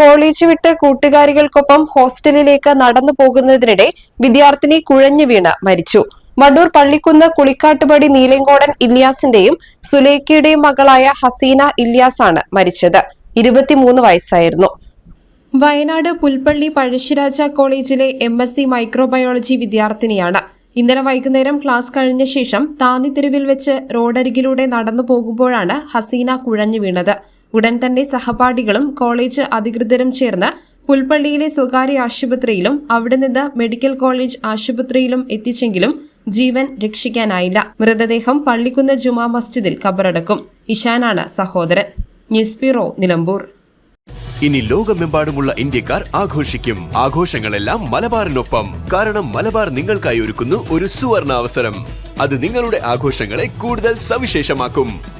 college വിട്ട് കൂട്ടുകാരികൾക്കൊപ്പം ഹോസ്റ്റലിലേക്ക് നടന്നു പോകുന്നതിനിടെ വിദ്യാർത്ഥിനി കുഴഞ്ഞു വീണ് മരിച്ചു. വണ്ടൂർ പള്ളിക്കുന്ന് കുളിക്കാട്ടുപടി നീലങ്കോടൻ ഇല്യാസിന്റെയും സുലേഖയുടെയും മകളായ ഹസീന ഇല്യാസാണ് മരിച്ചത്. ഇരുപത്തിമൂന്ന് വയസ്സായിരുന്നു. വയനാട് പുൽപ്പള്ളി പഴശ്ശിരാജ കോളേജിലെ എം എസ് സി മൈക്രോബയോളജി വിദ്യാർത്ഥിനിയാണ്. ഇന്നലെ വൈകുന്നേരം ക്ലാസ് കഴിഞ്ഞ ശേഷം താന്നിത്തെരുവിൽ വെച്ച് റോഡരികിലൂടെ നടന്നു പോകുമ്പോഴാണ് ഹസീന കുഴഞ്ഞു വീണത്. ഉടൻ തന്നെ സഹപാഠികളും കോളേജ് അധികൃതരും ചേർന്ന് പുൽപ്പള്ളിയിലെ സ്വകാര്യ ആശുപത്രിയിലും അവിടെ നിന്ന് മെഡിക്കൽ കോളേജ് ആശുപത്രിയിലും എത്തിച്ചെങ്കിലും ജീവൻ രക്ഷിക്കാനായില്ല. മൃതദേഹം പള്ളിക്കുന്ന് ജുമാ മസ്ജിദിൽ കബറടക്കും. ഇഷാനാണ് സഹോദരൻ. News bureau Nilambur. ഇനി ലോകമെമ്പാടുമുള്ള ഇന്ത്യക്കാർ ആഘോഷിക്കും. ആഘോഷങ്ങളെല്ലാം മലബാറിനൊപ്പം. കാരണം മലബാർ നിങ്ങൾക്കായി ഒരുക്കുന്നു ഒരു സുവർണ അവസരം അത് നിങ്ങളുടെ ആഘോഷങ്ങളെ കൂടുതൽ സവിശേഷമാക്കും.